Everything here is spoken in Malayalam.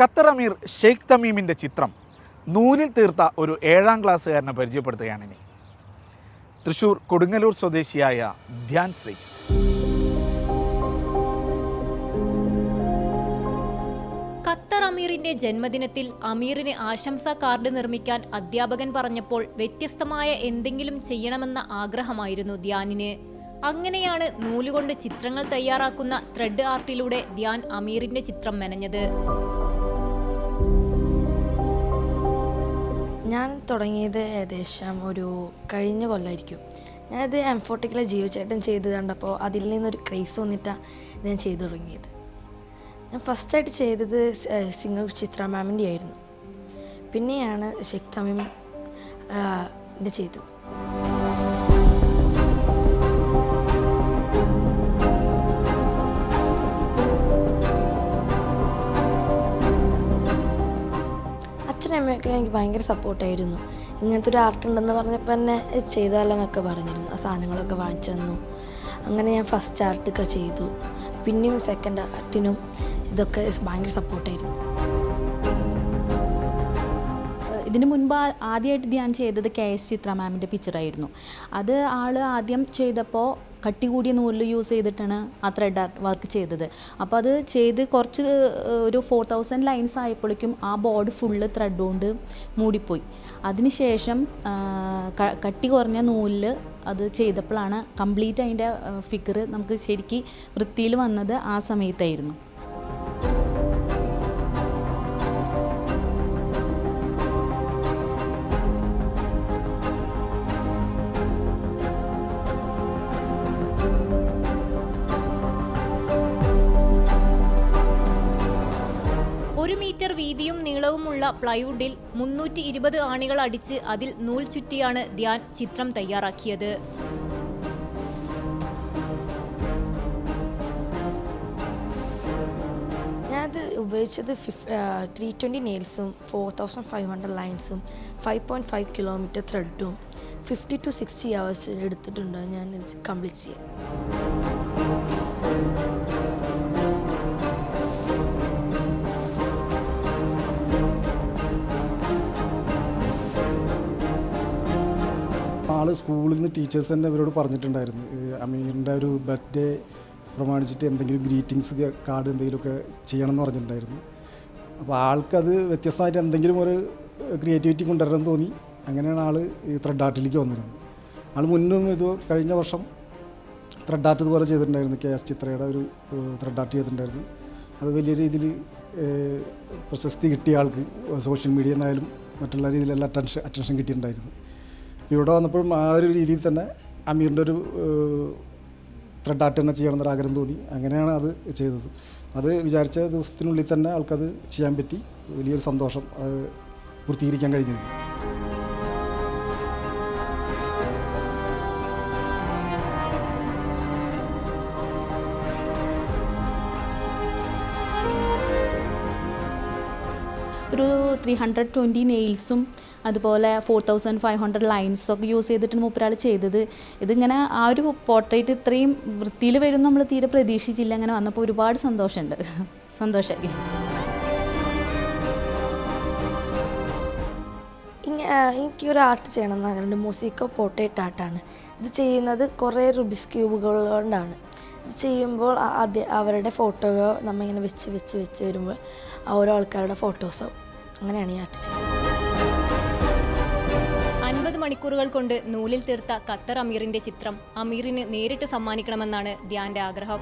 ഖത്തർ അമീർ ഷെയ്ഖ് തമീമിന്റെ ചിത്രം നൂലിൽ തീർത്ത ഒരു ഏഴാം ക്ലാസ്സുകാരനെ പരിചയപ്പെടുത്തുകയാണ് ഇനി തൃശൂർ കൊടുങ്ങല്ലൂർ സ്വദേശിയായ ധ്യാൻ ശ്രീജിത്ത്. ഖത്തർ അമീറിന്റെ ജന്മദിനത്തിൽ അമീറിന് ആശംസാ കാർഡ് നിർമ്മിക്കാൻ അധ്യാപകൻ പറഞ്ഞപ്പോൾ വ്യത്യസ്തമായ എന്തെങ്കിലും ചെയ്യണമെന്ന ആഗ്രഹമായിരുന്നു ധ്യാനിന്. അങ്ങനെയാണ് നൂലുകൊണ്ട് ചിത്രങ്ങൾ തയ്യാറാക്കുന്ന ത്രെഡ് ആർട്ടിലൂടെ ധ്യാൻ അമീറിന്റെ ചിത്രം മെനഞ്ഞത്. ഞാൻ തുടങ്ങിയത് ഏകദേശം ഒരു കഴിഞ്ഞ കൊല്ലമായിരിക്കും ഞാനത് എംഫോട്ടിക്കിലെ ജിയോ ചേട്ടൻ ചെയ്ത് കണ്ടപ്പോൾ അതിൽ നിന്നൊരു ക്രേസ് വന്നിട്ടാണ് ഞാൻ ചെയ്തു തുടങ്ങിയത്. ഞാൻ ഫസ്റ്റായിട്ട് ചെയ്തത് സിംഗർ ചിത്ര മാമിന്റെ ആയിരുന്നു. പിന്നെയാണ് എന്റെ ചെയ്തത്. അമ്മയൊക്കെ എനിക്ക് ഭയങ്കര സപ്പോർട്ടായിരുന്നു. ഇങ്ങനത്തെ ഒരു ആർട്ട് ഉണ്ടെന്ന് പറഞ്ഞപ്പോൾ തന്നെ ചെയ്താലെന്നൊക്കെ പറഞ്ഞിരുന്നു. ആ സാധനങ്ങളൊക്കെ വാങ്ങിച്ചു തന്നു. അങ്ങനെ ഞാൻ ഫസ്റ്റ് ആർട്ടൊക്കെ ചെയ്തു. പിന്നെയും സെക്കൻഡ് ആർട്ടിനും ഇതൊക്കെ ഭയങ്കര സപ്പോർട്ടായിരുന്നു. ഇതിനു മുൻപ് ആദ്യമായിട്ട് ധ്യാൻ ചെയ്തത് കെ എസ് ചിത്ര മാമിന്റെ പിക്ചറായിരുന്നു അത് ആൾ ആദ്യം ചെയ്തപ്പോൾ കട്ടി കൂടിയ നൂലിൽ യൂസ് ചെയ്തിട്ടാണ് ആ ത്രെഡ് ആർട്ട് വർക്ക് ചെയ്തത്. അപ്പോൾ അത് ചെയ്ത് കുറച്ച് ഒരു ഫോർ തൗസൻഡ് ലൈൻസ് ആയപ്പോഴേക്കും ആ ബോർഡ് ഫുള്ള് ത്രെഡ് കൊണ്ട് മൂടിപ്പോയി. അതിനുശേഷം കട്ടി കുറഞ്ഞ നൂലിൽ അത് ചെയ്തപ്പോഴാണ് കംപ്ലീറ്റ് അതിന്റെ ഫിഗർ നമുക്ക് ശരിക്കും വൃത്തിയിൽ വന്നത് ആ സമയത്തായിരുന്നു. ഒരു മീറ്റർ വീതിയും നീളവുമുള്ള പ്ലൈവുഡിൽ മുന്നൂറ്റി ഇരുപത് ആണികൾ അടിച്ച് അതിൽ നൂൽ ചുറ്റിയാണ് ധ്യാൻ ചിത്രം തയ്യാറാക്കിയത്. ഞാനത് ഉപയോഗിച്ചത് ഫിഫ് ത്രീ ട്വന്റി നെയിൽസും ഫോർ തൗസൻഡ് ഫൈവ് ഹൺഡ്രഡ് ലൈൻസും ഫൈവ് പോയിന്റ് ഫൈവ് കിലോമീറ്റർ ത്രെഡും ഫിഫ്റ്റി ടു സിക്സ്റ്റി അവേഴ്സ് എടുത്തിട്ടുണ്ട്. ഞാൻ കംപ്ലീറ്റ് ചെയ്യാൻ സ്കൂളിൽ നിന്ന് ടീച്ചേഴ്സ് തന്നെ അവരോട് പറഞ്ഞിട്ടുണ്ടായിരുന്നു. അമീറിന്റെ ഒരു ബർത്ത്ഡേ പ്രമാണിച്ചിട്ട് എന്തെങ്കിലും ഗ്രീറ്റിങ്സ് കാർഡ് എന്തെങ്കിലുമൊക്കെ ചെയ്യണം എന്ന് പറഞ്ഞിട്ടുണ്ടായിരുന്നു അപ്പോൾ ആൾക്കത് വ്യത്യസ്തമായിട്ട് എന്തെങ്കിലും ഒരു ക്രിയേറ്റിവിറ്റി കൊണ്ടുവരണം തോന്നി. അങ്ങനെയാണ് ആൾ ഈ ത്രെഡ് ആർട്ടിലേക്ക് വന്നിരുന്നത്. ആൾ മുന്നും ഇത് കഴിഞ്ഞ വർഷം ത്രെഡ് ആർട്ട് ഇതുപോലെ ചെയ്തിട്ടുണ്ടായിരുന്നു. കെ എസ് ചിത്രയുടെ ഒരു ത്രെഡ് ആർട്ട് ചെയ്തിട്ടുണ്ടായിരുന്നു. അത് വലിയ രീതിയിൽ പ്രശസ്തി കിട്ടിയ ആൾക്ക് സോഷ്യൽ മീഡിയ എന്നായാലും മറ്റുള്ള രീതിയിലെല്ലാം അറ്റൻഷൻ അറ്റൻഷൻ കിട്ടിയിട്ടുണ്ടായിരുന്നു. ഇവിടെ വന്നപ്പോഴും ആ ഒരു രീതിയിൽ തന്നെ അമീറിന്റെ ഒരു ത്രെഡ് ആർട്ട് തന്നെ ചെയ്യണമെന്നൊരു ആഗ്രഹം തോന്നി. അങ്ങനെയാണ് അത് ചെയ്തത്. അത് വിചാരിച്ച ദിവസത്തിനുള്ളിൽ തന്നെ ആൾക്കത് ചെയ്യാൻ പറ്റി. വലിയൊരു സന്തോഷം അത് പൂർത്തീകരിക്കാൻ കഴിഞ്ഞതിൽ. ഒരു ത്രീ ഹൺഡ്രഡ് ട്വന്റി നെയിൽസും അതുപോലെ ഫോർ തൗസൻഡ് ഫൈവ് ഹൺഡ്രഡ് ലൈൻസൊക്കെ യൂസ് ചെയ്തിട്ടാണ് മൂപ്പരാൾ ചെയ്തത്. ഇതിങ്ങനെ ആ ഒരു പോർട്രേറ്റ് ഇത്രയും വൃത്തിയിൽ വരും നമ്മൾ തീരെ പ്രതീക്ഷിച്ചില്ല. അങ്ങനെ വന്നപ്പോൾ ഒരുപാട് സന്തോഷമുണ്ട്. സന്തോഷമായി എനിക്കൊരു ആർട്ട് ചെയ്യണം എന്ന് ആഗ്രഹമുണ്ട്. മൊസീക്കോ പോർട്രേറ്റ് ആർട്ടാണ് ഇത് ചെയ്യുന്നത് കുറേ റുബിസ് ക്യൂബുകൾ കൊണ്ടാണ്. ഇത് ചെയ്യുമ്പോൾ അത് അവരുടെ ഫോട്ടോയോ നമ്മളിങ്ങനെ വെച്ച് വെച്ച് വെച്ച് വരുമ്പോൾ ഓരോ ആൾക്കാരുടെ ഫോട്ടോസോ അങ്ങനെയാണ് ഈ ആർട്ട് ചെയ്യുന്നത്. അൻപത് മണിക്കൂറുകൾ കൊണ്ട് നൂലിൽ തീർത്ത ഖത്തർ അമീറിന്റെ ചിത്രം അമീറിന് നേരിട്ട് സമ്മാനിക്കണമെന്നാണ് ധ്യാന്റെ ആഗ്രഹം.